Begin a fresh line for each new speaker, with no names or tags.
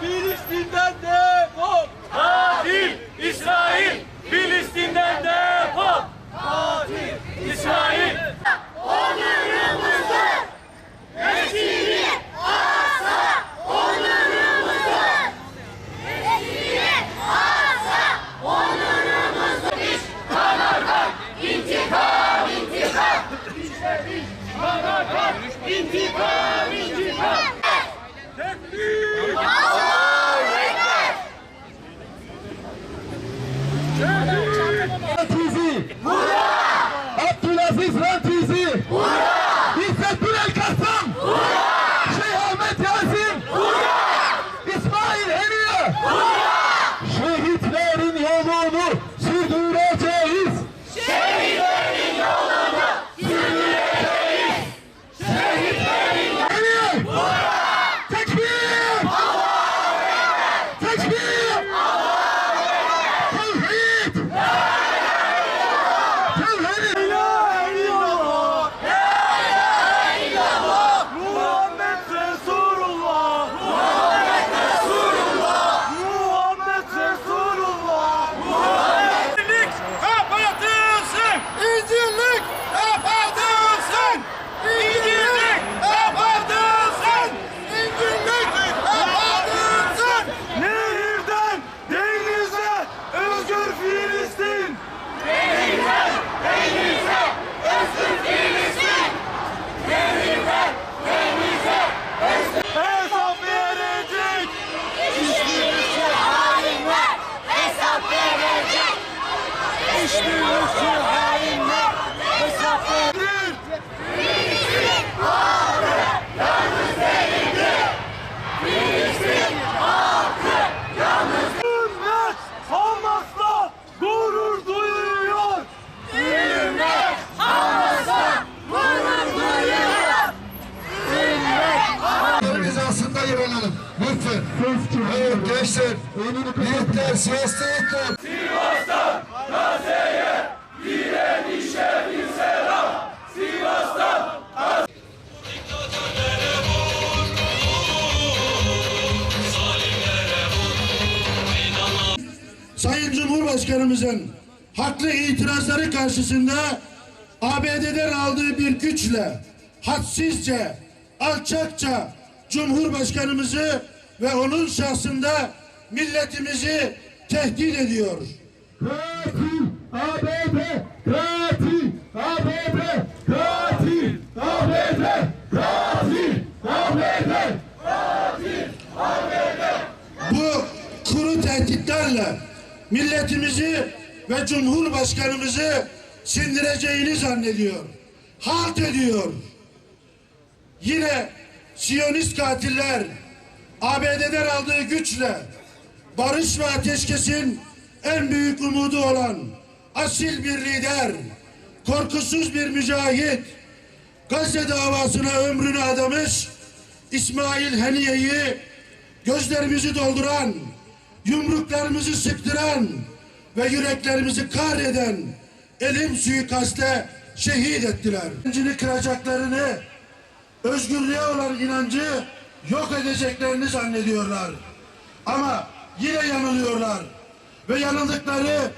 Filistin'de Gençler, yiğitler, Sivas'ta yiğitler.
Sayın Cumhurbaşkanımızın haklı itirazları karşısında ABD'den aldığı bir güçle hadsizce, alçakça Cumhurbaşkanımızı ve onun şahsında milletimizi tehdit ediyor.
Katil ABD! Katil ABD! Katil ABD! Katil ABD!
Bu kuru tehditlerle milletimizi ve Cumhurbaşkanımızı sindireceğini zannediyor. Halt ediyor. Yine Siyonist katiller ABD'den aldığı güçle barış ve ateşkesin en büyük umudu olan asil bir lider, korkusuz bir mücahit, Gazze davasına ömrünü adamış İsmail Haniye'yi gözlerimizi dolduran, yumruklarımızı sıktıran ve yüreklerimizi kahreden elim suikaste şehit ettiler. İncini kıracaklarını, özgürlüğe olan inancı yok edeceklerini zannediyorlar. Ama yine yanılıyorlar. Ve yanıldıkları